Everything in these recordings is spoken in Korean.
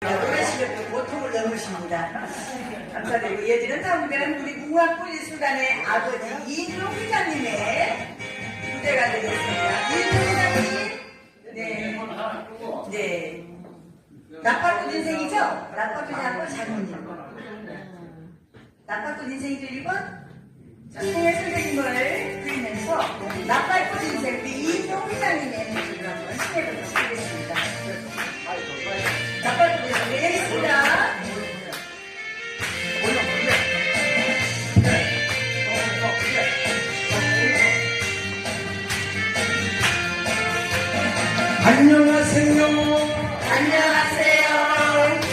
노래 실력도 보통을 넘으십니다. 감사드리고 예지는 다음에는 우리 무학분리수단의 아버지 이인용 회장님의 무대가 되겠습니다. 이인용 회장님, 네, 네, 나빠꾼 인생이죠? 나빠꾼이 하고 장모님. 나빠꾼 인생이죠 1번? 청년의 선생님을 드리면서 나빠꾼 인생 우리 이인용 회장님의 모습을 한번 시켜보도록 하겠습니다. 안녕하세요. 안녕하세요.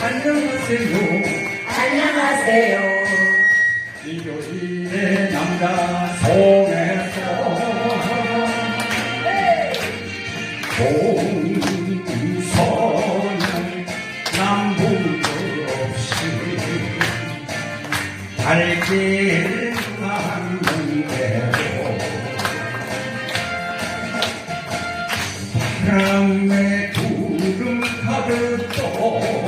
안녕하세요. 안녕하세요. 일요일에 남자 손에서 공선을 남북 없이 발길 구름 가득 떠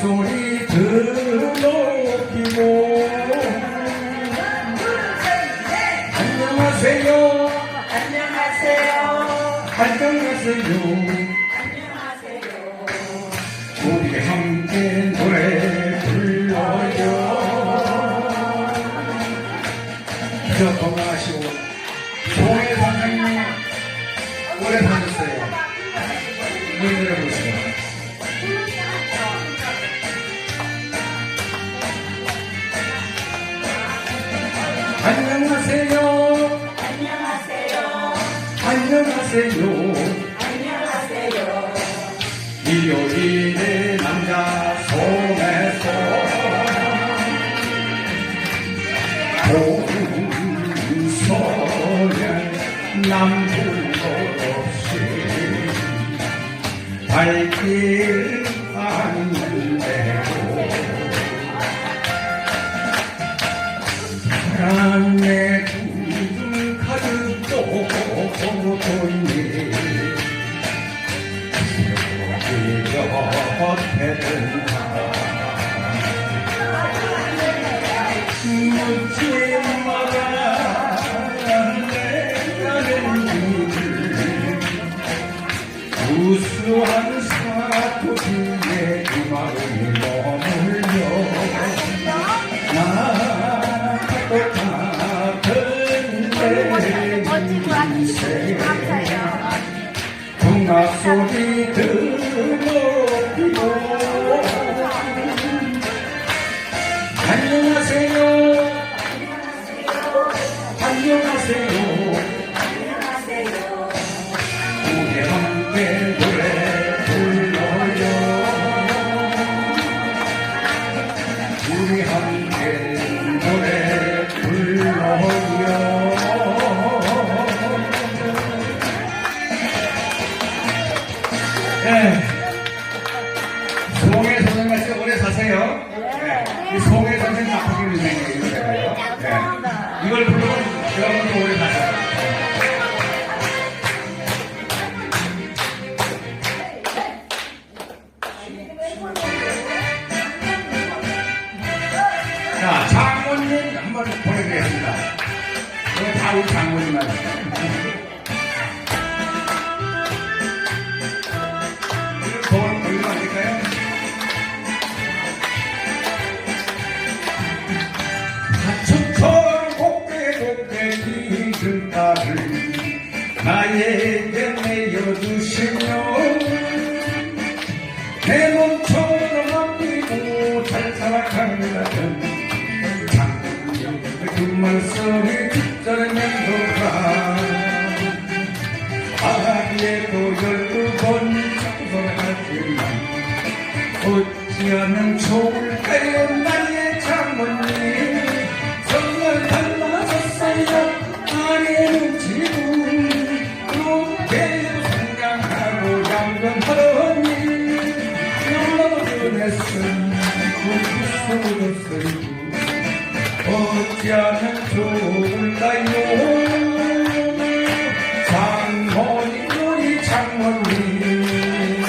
소리 들어오기고 안녕하세요 안녕하세요. 안녕하세요 안녕하세요. 우리 함께 노래 안녕하세요. 안녕하세요. 일요일에 남자 손에서 공소년 남북 없이 발길 않는 대로 사랑의 떠돈니 묻지 마라 내가 낸 길을 우수한 사토기에 이 마음이 머물려 나하고 같은 내 无敌的 이걸 부르면 여러분도 오래 사세요. 자, 장모님 한번 보내드리겠습니다. 이거 다 우리 될까요? 가축 곱게 익은 딸을 나에게 내어주시며 내 몸처럼 아끼고 잘 살아갑니다. 장군님 그 말씀이 뒷전에 맴돌아 아기에도 열두 번 청소를 어찌하면 좋을까요 나의 장모님 어찌하면 좋을까요 장모님 우리 장모님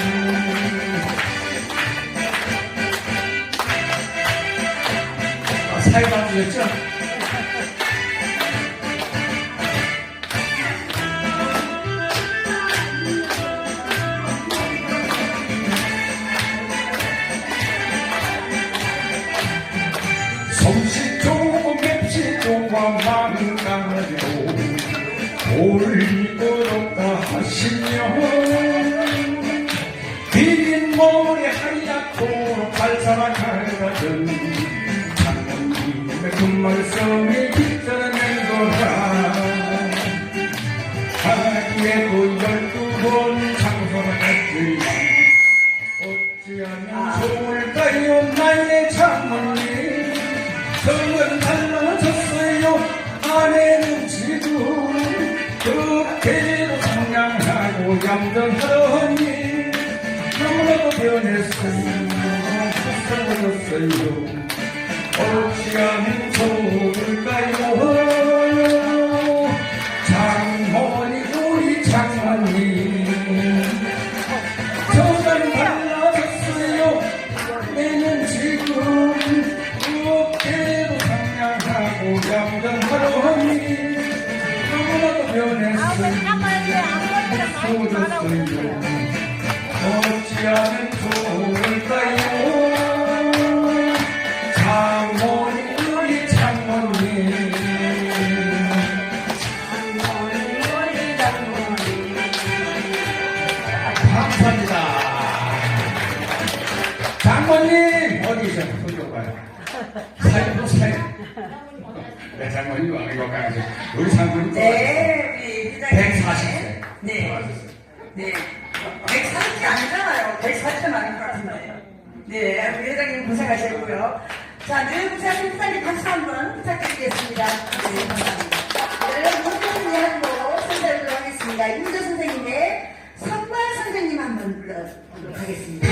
아, 사회 받으셨죠? 좋고 마음 강하고 올리고롭다 하시며 비린 머리 하얗고 발사락하거든 장모님의 그 말씀이 상냥하고 얌전하니 너무나도 변했어요 무서워졌어요. 어찌하면 좋을까 어찌하면 좋을까요 장모님 우리 장모님 감사합니다. 장모님 어디 계세요? 손좀 봐요. 사진 사진. 네, 장모님 아니고 가세요. 우리 장모님 네, 우리 회장님. 140세. 네. 네. 140이 아니잖아요. 140은 아닌 것 같은데. 네, 우리 회장님 고생하셨고요. 자, 늘 고생하신 회장님 박수 한번 부탁드리겠습니다. 네, 감사합니다. 자, 여러분, 오늘 하고 선사하도록 하겠습니다. 임조 선생님의 선발 선생님 한번 불러보도록 하겠습니다.